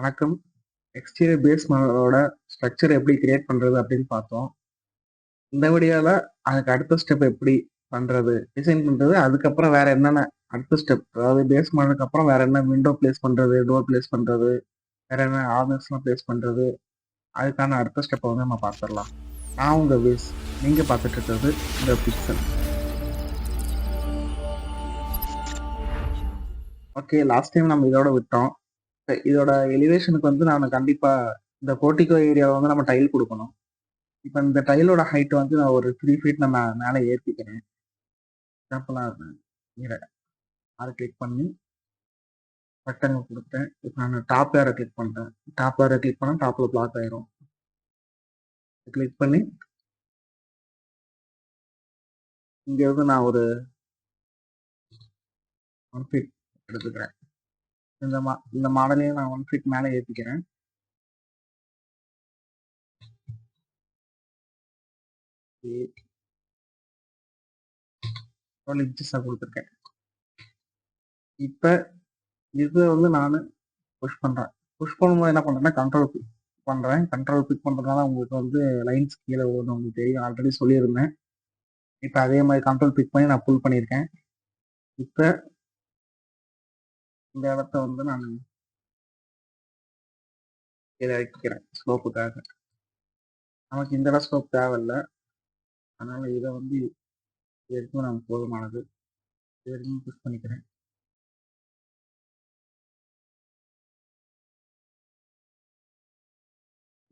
வணக்கம். Exterior base மாடலோட structure எப்படி கிரியேட் பண்ணுறது அப்படின்னு பார்த்தோம். இந்த வீடியோல அதுக்கு அடுத்த ஸ்டெப் எப்படி பண்ணுறது டிசைன் பண்ணுறது அதுக்கப்புறம் வேறு என்னென்ன அடுத்த ஸ்டெப் அதாவது பேஸ் மாடலுக்கு அப்புறம் வேறு என்ன விண்டோ பிளேஸ் பண்ணுறது டோர் பிளேஸ் பண்ணுறது வேற என்ன ஆர்னர்ஸ்லாம் பிளேஸ் பண்ணுறது அதுக்கான அடுத்த ஸ்டெப்பை வந்து நம்ம பார்த்துடலாம் நான் உங்கள் பேஸ் நீங்கள் பார்த்துட்டு இருக்கிறது இந்த பிக்சல். ஓகே. லாஸ்ட் டைம் நம்ம இதோட விட்டோம். இதோட எலிவேஷனுக்கு வந்து நான் கண்டிப்பா இந்த போர்டிகோ ஏரியாவை வந்து நம்ம டைல் கொடுக்கணும். இப்ப இந்த டைலோட ஹைட் வந்து நான் ஒரு த்ரீ ஃபீட் நம்ம மேலே ஏற்றிக்கிறேன் எக்ஸாம்பிளா இத அத கிளிக் பண்ணி ரெக்டாங்கில் கொடுத்தேன் இப்போ நான் டாப் ஏரை கிளிக் பண்ணுறேன் டாப் ஏரை கிளிக் பண்ணால் டாப்ல பிளாக் ஆயிரும். கிளிக் பண்ணி இங்கேருந்து நான் ஒரு ஒன் ஃபீட் எடுத்துக்கிறேன். இந்த மா இந்த மாடலையும் நான் ஒன் ஃபீட் மேலே ஏற்றிக்கிறேன் ஓகே. 12 இன்ச்சஸா குடுத்துருக்கேன். இப்ப வந்து நான் புஷ் பண்றேன். புஷ் பண்ணும்போது என்ன பண்றேன்னா, கண்ட்ரோல் பிக் பண்றேன். கண்ட்ரோல் பிக் பண்றதுனால உங்களுக்கு வந்து லைன்ஸ் கீழே விழும்னு உங்களுக்கு தெரியும். ஆல்ரெடி சொல்லியிருந்தேன். இப்ப அதே மாதிரி கண்ட்ரோல் பிக் பண்ணி நான் புல் பண்ணியிருக்கேன். இப்ப இந்த இடத்த வந்து நான் கீழ இறக்கிக்கிறேன் ஸ்லோப்புக்காக. நமக்கு இந்த இடம் ஸ்லோப் தேவையில்ல. அதனால இதை வந்து இது வரைக்கும் நமக்கு போதுமானது. இது வரைக்கும் புஷ் பண்ணிக்கிறேன்.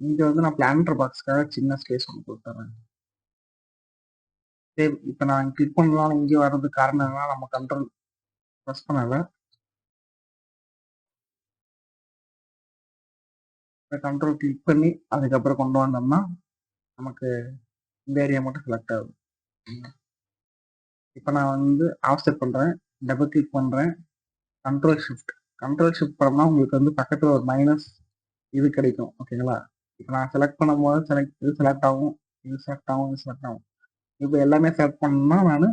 இங்கே வந்து நான் பிளான்டர் பாக்ஸ்க்காக சின்ன ஸ்பேஸ் ஒன்று கொடுத்துட்றேன் சரி இப்போ நான் கிளிக் பண்ணலாம் இங்கே வர்றதுக்கு காரணம் என்னன்னா, நம்ம கண்ட்ரோல் ப்ரெஸ் பண்ணலை இப்ப கண்ட்ரோல் கிளிக் பண்ணி அதுக்கப்புறம் கொண்டு வந்தோம்னா, நமக்கு இந்த ஏரியா மட்டும் செலக்ட் ஆகும் இப்போ நான் வந்து ஆஃப்செட் பண்ணுறேன் டபுள் கிளிக் பண்ணுறேன் கண்ட்ரோல் ஷிஃப்ட். கண்ட்ரோல் ஷிஃப்ட் பண்ணோம்னா உங்களுக்கு வந்து பக்கத்தில் ஒரு மைனஸ் இது கிடைக்கும். ஓகேங்களா? இப்போ நான் செலக்ட் பண்ணும்போது செலக்ட் இது செலக்ட் ஆகும். இது செலக்ட் ஆகும். இது செலக்ட் ஆகும். இப்போ எல்லாமே செலக்ட் பண்ணணும்னா நான்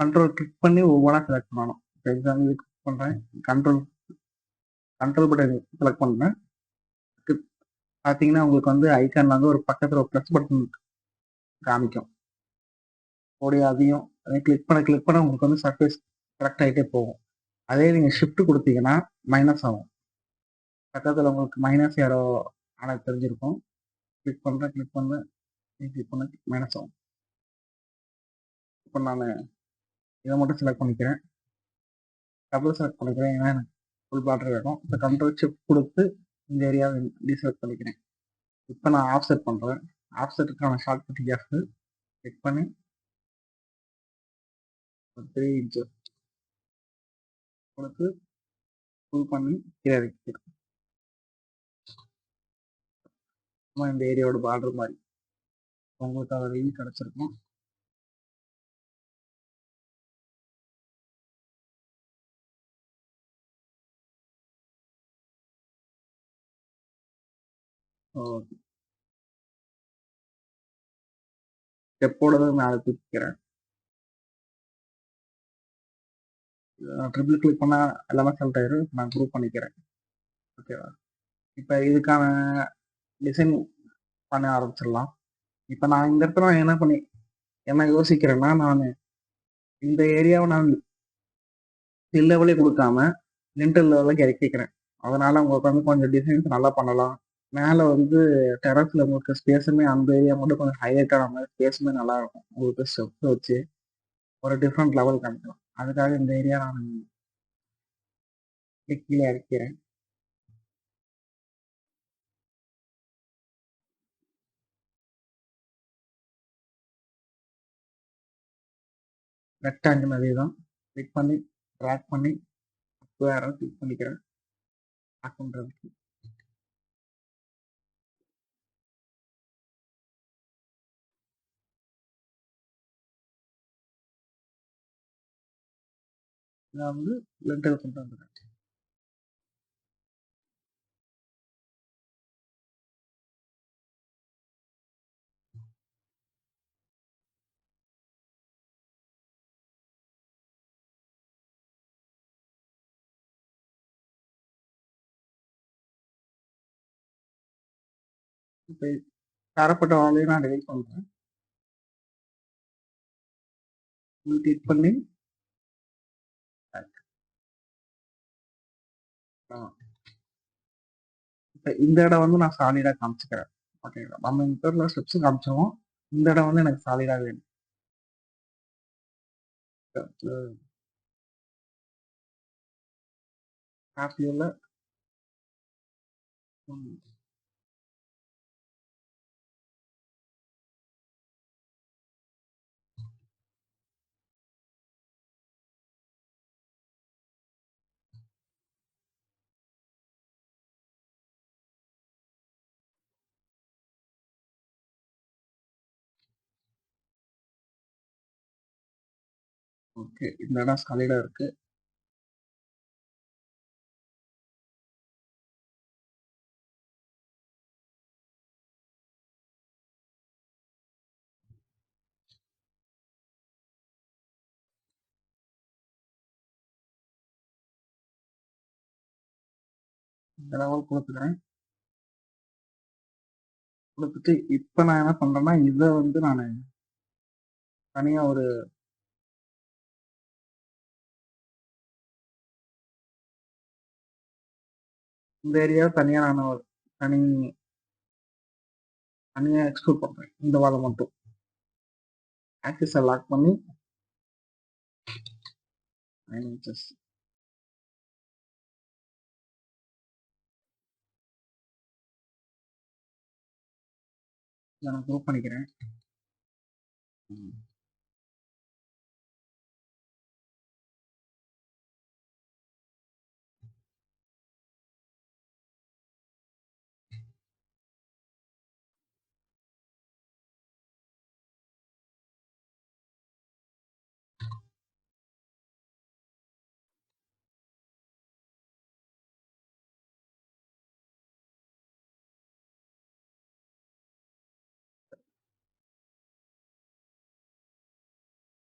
கண்ட்ரோல் கிளிக் பண்ணி ஒவ்வொன்றா செலக்ட் பண்ணணும். இப்போ எக்ஸாம்பிள் இது கிளிக் பண்ணுறேன் கண்ட்ரோல் கண்ட்ரோல் பட்டன் செலக்ட் பண்ணுறேன் பார்த்தீங்கன்னா, உங்களுக்கு வந்து ஐகான்ல வந்து ஒரு பக்கத்துல ஒரு பிளஸ் பட்டன் காமிக்கும். அப்படியே அதையும் அதையும் கிளிக் பண்ண கிளிக் பண்ண உங்களுக்கு வந்து சர்ஃபேஸ் கரெக்ட் ஆகிட்டே போகும். அதே நீங்க ஷிஃப்ட் கொடுத்தீங்கன்னா மைனஸ் ஆகும். பக்கத்துல உங்களுக்கு மைனஸ் யாரோ ஆனால் தெரிஞ்சிருக்கும். கிளிக் பண்ணுறேன் கிளிக் பண்ணுறேன் கிளிக் பண்ண மைனஸ் ஆகும். இப்போ நான் இதை மட்டும் செலக்ட் பண்ணிக்கிறேன். டபுள் செலக்ட் பண்ணிக்கிறேன். ஏன்னா எனக்கு ஃபுல் பார்டர் வேணும். இப்போ கண்ட்ரோல் ஷிஃப்ட் கொடுத்து இந்த ஏரியாவை டீசெலக்ட் பண்ணிக்கிறேன். இப்போ நான் ஆஃப்செட் பண்றேன். ஆஃப்செட்டுக்கான ஷார்ட்கட் எஃப் கிளிக் பண்ணி த்ரீ இன்ச்சு கொடுத்து ஃபுல் பண்ணி கீழே வைக்கிறேன் இந்த ஏரியாவோட பார்டர் மாதிரி உங்களுக்கு அதோட வியூ கிடைச்சிருக்கும். ஓகே. நான் மேல தூக்கிக்கிறேன். ட்ரிபிள் கிளிக் பண்ணால் எல்லாமே செலக்ட் ஆயிரும். நான் குரூப் பண்ணிக்கிறேன். ஓகேவா? இப்ப இதுக்கான டிசைன் பண்ண ஆரம்பிச்சிடலாம். இப்ப நான் இந்த இடத்துல என்ன பண்ணி என்ன யோசிக்கிறேன்னா, நானு இந்த ஏரியாவை நான் ஹில் கொடுக்காம குடுக்காம, லிண்டல் லெவலுக்கு இறக்கிக்கிறேன். அதனால உங்களுக்கு வந்து கொஞ்சம் டிசைன்ஸ் நல்லா பண்ணலாம். மேல வந்து டெரஸ்ல உங்களுக்கு ஸ்பேஸுமே அந்த ஏரியா மட்டும் கொஞ்சம் ஹைலைட்டான மாதிரி ஸ்பேஸுமே ஸ்பேஸுமே நல்லாருக்கும். உங்களுக்கு ஸ்டெப்ஸ் வச்சு ஒரு டிஃப்ரெண்ட் லெவல் காமிக்கலாம். அதுக்காக இந்த ஏரியா நான் கீழே இறக்கிறேன். ரெக்டாங்கிள் அதேதான். கிளிக் பண்ணி ட்ராக் பண்ணி வேற கிளிக் பண்ணிக்கிறேன். லாக் நான் வந்து லெட்டர் கொண்டு வந்துடுறேன் இப்ப தரப்பட்ட வால்யூம் நான் delete பண்ணுறேன் இத பண்ணி இப்ப இந்த இடம் வந்து நான் சாலிடா காமிச்சுக்கிறேன். ஓகேங்களா? நம்ம இன்டர்னல் ஸ்டெப்ஸ் காமிச்சிருவோம். இந்த இடம் வந்து எனக்கு சாலிடா வேணும். அடுத்து ஓகே. இந்த இடம் சாலிடா இருக்கு. இந்த லெவல் குடுத்துட்டு இப்ப நான் என்ன பண்றேன்னா, இதை வந்து நானு தனியா ஒரு இந்த ஏரியாவை தனியா நான் ஒரு தனி தனியா எக்ஸ்ப்ளோர் பண்றேன். இந்த வாரம் மட்டும். ஆக்ஸிஸ லாக் பண்ணி நான் குரூப் பண்ணிக்கிறேன்.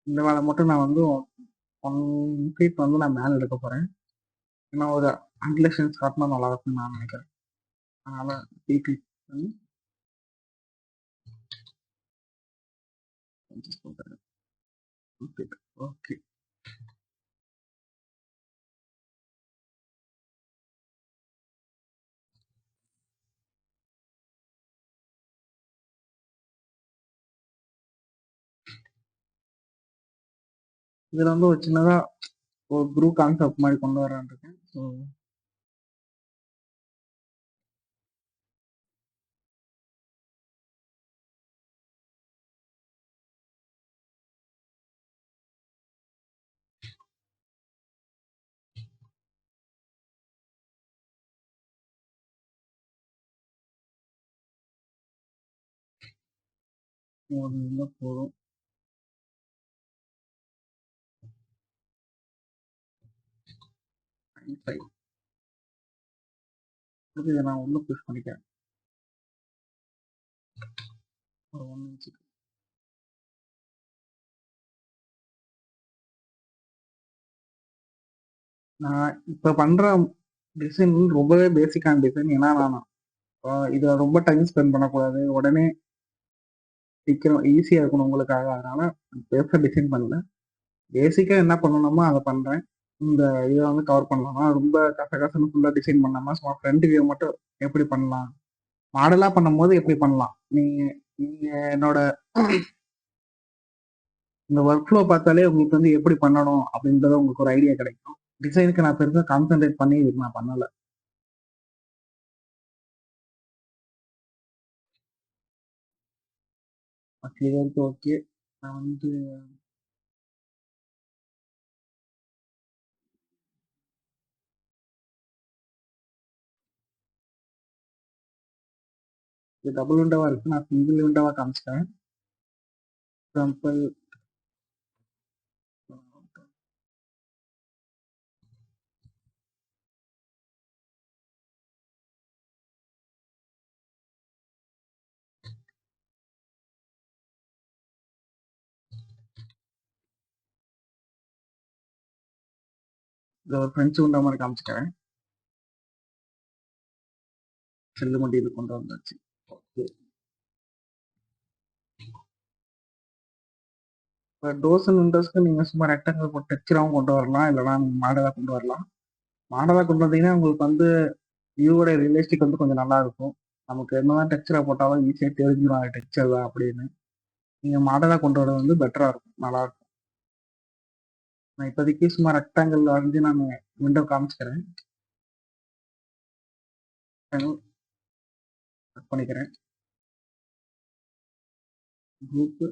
இந்த மேலே மட்டும் நான் வந்து ஒன் ஃபீட் வந்து நான் மேலே எடுக்க போகிறேன் ஏன்னா ஒரு அன்ரிலேஷன்ஸ் காட்டினா நல்லா இருக்கும்னு நான் நினைக்கிறேன். அதனால் டீ கிளிக் பண்ணி ஓகே. மாரி கொண்டு வரலான்னு இருக்கேன். ஸோ ஒரு இதுல போதும். நைன் நான் உள்ள புஷ் பண்ணிக்கிறேன். ஒரு 1 இன்ச்சுக்கு. நான் இப்ப பண்ற டிசைன் ரொம்பவே பேசிக்கான டிசைன். ஏன்னா நான் அ இதுல ரொம்ப டைம் ஸ்பெண்ட் பண்ணக்கூடாது. உடனே சீக்கிரம் ஈஸியா இருக்கணும் உங்களுக்காக. அதனால பேச டிசைன் பண்ணல. பேசிக்கா என்ன பண்ணணுமோ அதை பண்றேன். இந்த இதை வந்து கவர் பண்ணலாமா, ரொம்ப கசகசன்னு ஃபுல்லா டிசைன் பண்ணாம, சும்மா ஃப்ரண்ட் வியூ மட்டும் எப்படி பண்ணலாம்? மாடலா பண்ணும்போது எப்படி பண்ணலாம்? நீங்க நீங்க என்னோட இந்த ஒர்க் ஃப்ளோ பார்த்தாலே உங்களுக்கு வந்து எப்படி பண்ணணும் அப்படின்றது உங்களுக்கு ஒரு ஐடியா கிடைக்கும். டிசைனுக்கு நான் பெருசாக கான்சென்ட்ரேட் பண்ணி இதுக்கு நான் பண்ணல. ஓகே. ஓகே. நான் வந்து இது டபுள் விண்டோவா இருக்கு. நான் சிங்கிள் விண்டோவா காமிச்சுக்கிறேன். எக்ஸாம்பிள் இத ஒரு ஃப்ரெண்ட்ஸ் விண்டோ மாரி காமிச்சுக்கிறேன். செல்லு மட்டும் இது கொண்டு வந்தாச்சு. இப்போ இப்ப அண்ட் விண்டோஸ்க்கு நீங்க சும்மா ரெக்டாங்கிள் போட்டு டெக்ஸ்சராவும் கொண்டு வரலாம். இல்லன்னா நீங்க மாடலா கொண்டு வரலாம். மாடலா கொண்டு வந்தீங்கன்னா, உங்களுக்கு வந்து வியூவோட ரியலிஸ்டிக் வந்து கொஞ்சம் நல்லா இருக்கும். நமக்கு என்னதான் டெக்ஸ்சரா போட்டாலும் ஈஸியாக தெரிஞ்சிடும் அது தான் அப்படின்னு. நீங்க மாடலா கொண்டு வரது வந்து பெட்டரா இருக்கும். நல்லாருக்கும். நான் இப்போதைக்கு சும்மா ரெக்டாங்கிள் வரைஞ்சி நான் விண்டோ காமிச்சுக்கிறேன். கட் பண்ணிக்கிறேன். குரூப்பு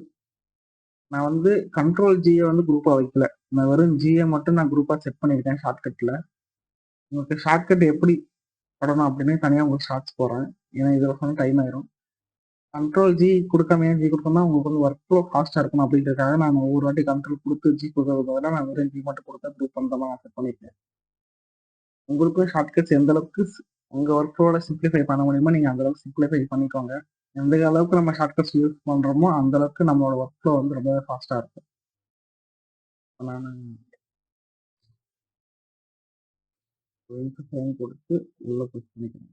நான் வந்து கண்ட்ரோல் ஜியை வந்து குரூப்பாக வைக்கல. நான் வெறும் ஜியை மட்டும் நான் குரூப்பா செட் பண்ணியிருக்கேன் ஷார்ட்கட்ல. உங்களுக்கு ஷார்ட்கட் எப்படி படணும் அப்படின்னு தனியாக உங்களுக்கு ஷார்ட்ஸ் போடுறேன். ஏன்னா இது சொன்னா டைம் ஆயிரும். கண்ட்ரோல் ஜி கொடுக்காம ஏன் ஜி கொடுக்கணும்னா உங்களுக்கு வந்து ஒர்க் ஃப்ளோ ஃபாஸ்ட்டாக இருக்கணும் அப்படின்றதுக்காக நான் ஒவ்வொரு வாட்டி கண்ட்ரோல் கொடுத்து ஜி குடுக்கறதுக்கு பதிலா நான் வெறும் ஜி மட்டும் கொடுத்தா குரூப் அந்த நான் செட் பண்ணியிருக்கேன். உங்களுக்கும் ஷார்ட்கட்ஸ் எந்த அளவுக்கு உங்க ஒர்க் ஃப்ளோல பண்ண முடியுமோ, நீங்க அந்த அளவுக்கு சிம்ப்ளிஃபை பண்ணிக்கோங்க. எந்த அளவுக்கு நம்ம ஷார்ட்கட்ஸ் யூஸ் பண்றோமோ, அந்த அளவுக்கு நம்மளோட ஒர்க் ஃப்ளோ வந்து ரொம்பவே ஃபாஸ்ட்டா இருக்கும். நான் நானு உள்ள புஷ் பண்ணிக்கிறேன்.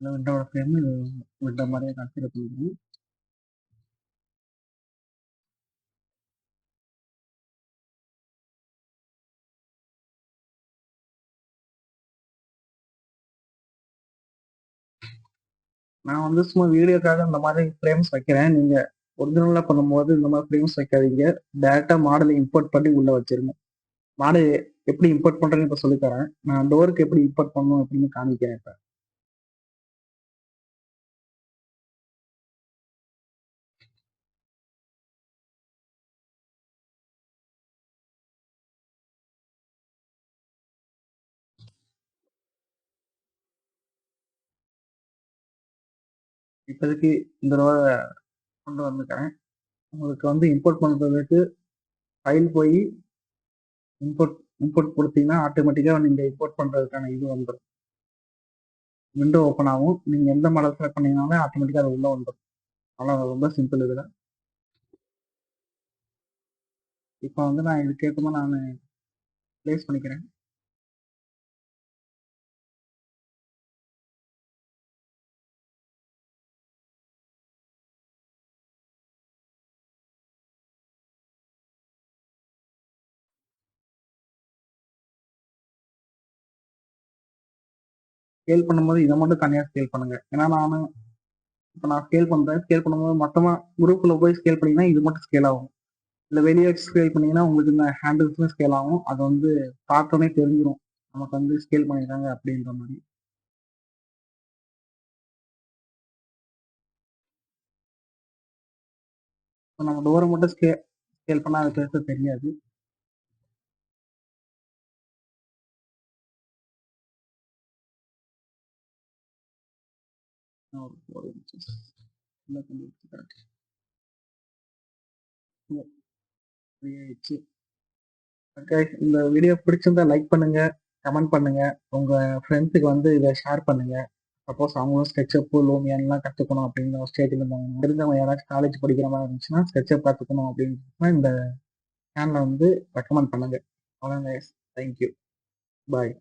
இந்த விண்டோட ஃப்ரேம் விண்டோ மாதிரியே கன்சிடர் பண்ணிக்கிறேன். நான் வந்து சும்மா வீடியோக்காக இந்த மாதிரி ஃப்ரேம்ஸ் வைக்கிறேன். நீங்க ஒரிஜினலாக பண்ணும்போது இந்த மாதிரி ஃப்ரேம்ஸ் வைக்காதீங்க. டேரெக்டாக மாடலை இம்போர்ட் பண்ணி உள்ள வச்சிருங்க. மாடல் எப்படி இம்போர்ட் பண்றதுன்னு இப்போ சொல்லித்தரேன் நான் டோருக்கு எப்படி இம்போர்ட் பண்ணணும் அப்படின்னு காமிக்கிறேன் இப்போ இப்போதைக்கு இந்த தடவை கொண்டு வந்துக்கிறேன். உங்களுக்கு வந்து இம்போர்ட் பண்ணுறதுக்கு ஃபைல் போய் இம்போர்ட் இம்போர்ட் கொடுத்தீங்கன்னா ஆட்டோமேட்டிக்காக நீங்கள் இம்போர்ட் பண்ணுறதுக்கான இது வந்துடும் விண்டோ ஓப்பன் ஆகும். நீங்கள் எந்த மாடல் செலக்ட் பண்ணீங்கனாலே ஆட்டோமேட்டிக்காக அது உள்ளே வந்துடும் ஆனால் ரொம்ப சிம்பிள் இதில் இப்போ வந்து நான் இதுக்கேற்ற மாதிரி நான் ப்ளேஸ் பண்ணிக்கிறேன். ஸ்கேல் பண்ணும்போது இதை மட்டும் தனியாக ஸ்கேல் பண்ணுங்க. ஏன்னா நான் இப்போ நான் ஸ்கேல் பண்ணுறேன் ஸ்கேல் பண்ணும்போது மொத்தமாக குரூப்பில் போய் ஸ்கேல் பண்ணிங்கன்னா இது மட்டும் ஸ்கேல் ஆகும். இல்லை வெளியே ஸ்கேல் பண்ணீங்கன்னா, உங்களுக்கு இந்த ஹேண்டில்ஸும் ஸ்கேல் ஆகும். அது வந்து பார்த்தோன்னே தெரிஞ்சிடும் நமக்கு வந்து ஸ்கேல் பண்ணிடுறாங்க அப்படின்ற மாதிரி இப்போ நம்ம டோரை மட்டும் ஸ்கே ஸ்கேல் பண்ணால் அது பெருசா தெரியாது. இன்னும் ஒரு 4 இன்ச்சஸ். இன்னும் கொஞ்சம் எடுத்துக்கிறேன். ஃப்ரீ ஆயிடுச்சு. ஓகே. இந்த வீடியோ பிடிச்சிருந்தா லைக் பண்ணுங்க, கமெண்ட் பண்ணுங்க. உங்க ஃப்ரெண்ட்ஸுக்கு வந்து இதை ஷேர் பண்ணுங்க. சப்போஸ் அவங்களும் ஸ்கெட்சப்பு லூமியான்லாம் கற்றுக்கணும் அப்படின்னு ஒரு ஸ்டேஜ்ல இருந்தாங்க தெரிஞ்சவங்க யாராச்சும் காலேஜ் படிக்கிற மாதிரி இருந்துச்சுன்னா, ஸ்கெட்சப் கற்றுக்கணும் அப்படின்னு இந்த சேனலை வந்து ரெக்கமெண்ட் பண்ணுங்க. அவ்வளோதான் தேங்க்யூ தேங்க் யூ. பாய்.